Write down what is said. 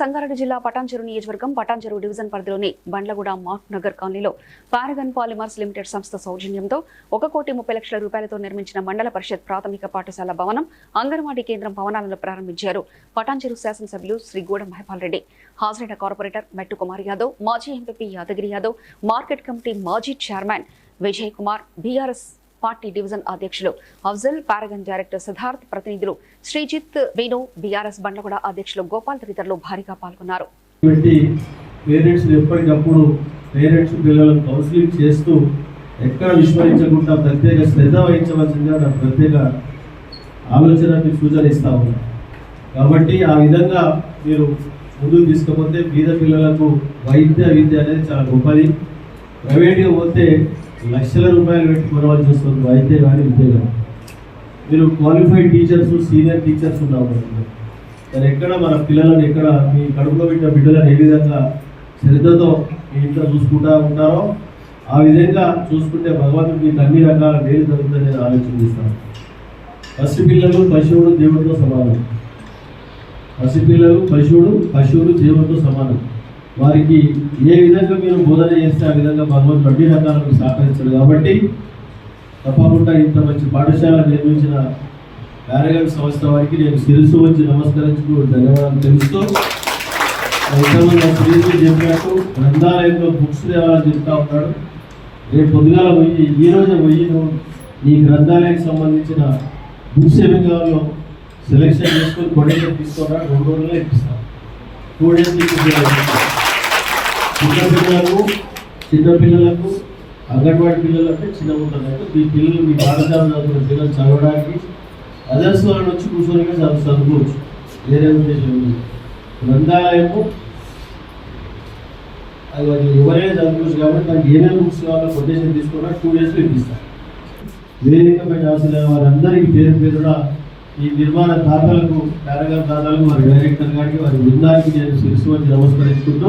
సంగారెడ్డి జిల్లా పటాన్చెరు నియోజకవర్గం పటాన్చెరు డివిజన్ పరిధిలోని బండ్లగూడ మాక్ నగర్ కాలనీలో పారగన్ పాలిమర్స్ లిమిటెడ్ సంస్థ సౌజన్యంతో ఒక కోటి ముప్పై లక్షల రూపాయలతో నిర్మించిన మండల పరిషత్ ప్రాథమిక పాఠశాల భవనం అంగన్వాడీ కేంద్రం భవనాలను ప్రారంభించారు పటాన్చెరు శాసనసభ్యులు శ్రీ గూడ మహపాల్ రెడ్డి హాజరైన కార్పొరేటర్ మెట్టు కుమార్ యాదవ్ మాజీ MP Yadagiri Yadav market committee మాజీ chairman Vijay Kumar BRS party division అధ్యక్షులు అఫ్జల్ పారగన్ డైరెక్టర్ సిద్ధార్థ్ ప్రతినిధులు శ్రీజిత్ వేణు బీఆర్ఎస్ బండ్లగూడ అధ్యక్షులు గోపాల్ తదితరులు భారీగా పాల్గొన్నారు ఎప్పటికప్పుడు చేస్తూ ఎక్కడ విస్మరించకుండా ప్రత్యేక శ్రద్ధ వహించవలసిందిగా నాకు ప్రత్యేక ఆలోచన మీకు సూచన ఇస్తా కాబట్టి ఆ విధంగా మీరు ముందుకు తీసుకపోతే పేద పిల్లలకు వైద్య విద్య అనేది చాలా గొప్పది ప్రైవేట్గా పోతే లక్షల రూపాయలు పెట్టి కొనవలసి వస్తుంది అయితే కానీ ఇంతే కానీ మీరు క్వాలిఫైడ్ టీచర్స్ సీనియర్ టీచర్స్ ఉన్నారు మరి ఎక్కడ మన పిల్లలను ఎక్కడ మీ కడుపులో పెట్టిన బిడ్డలను ఏ విధంగా శ్రద్ధతో మీ ఇంట్లో చూసుకుంటా ఉంటారో ఆ విధంగా చూసుకుంటే భగవంతుడు మీకు అన్ని రకాల వేలు జరుగుతుందని నేను ఆలోచించిస్తాను పసి పిల్లలు పశువుడు దేవుడితో సమానం పసి పిల్లలు పశువుడు పశువులు దేవుడితో సమానం వారికి ఏ విధంగా మీరు బోధన చేస్తే ఆ విధంగా భగవంతుడు అన్ని రకాలకు సహకరించాడు కాబట్టి తప్పకుండా ఇంత మంచి పాఠశాల నిర్మించిన బ్యారగల్ సంస్థ వారికి నేను శిరస్సు వచ్చి నమస్కరించుకు ధన్యవాదాలు తెలుస్తూ ఇంతమంది శ్రీజీ చెప్పినట్టు గ్రంథాలయంలో బుక్స్ తేవాలని చెప్తా ఉన్నాడు రేపు పొద్దుగాల పోయి ఈ రోజు పోయి ఈ గ్రంథాలయానికి సంబంధించిన బుక్స్ ఏమి కావాలో సెలెక్షన్ చేసుకొని కొడే ఇప్పిస్తున్నా రెండు రోజుల్లో ఇప్పిస్తాను టూ డేస్ పిల్లలకు చిన్న పిల్లలకు అంగన్వాడీ పిల్లలకు చిన్న పిల్లలకు మీ పిల్లలు మీ బాధ్యతలు పిల్లలు చదవడానికి అదర్స్ వాళ్ళు వచ్చి కూర్చొని చదువు చదువుకోవచ్చు వేరే ఉద్దేశం గ్రంథాలయము అది వాళ్ళు ఎవరైనా చదువుకోవచ్చు కాబట్టి నాకు ఏమేమి బుక్స్ కావాలో కొటేషన్ తీసుకున్నా టూ డేస్లో ఇప్పిస్తాను వేదికపై రాసిన వారందరికీ పేరు పేరున ఈ నిర్మాణ దాతలకు కారగారు దాతలకు వారి డైరెక్టర్ గారికి వారి బృందానికి నేను శిరస్సు వచ్చి నమస్కరించుకుంటూ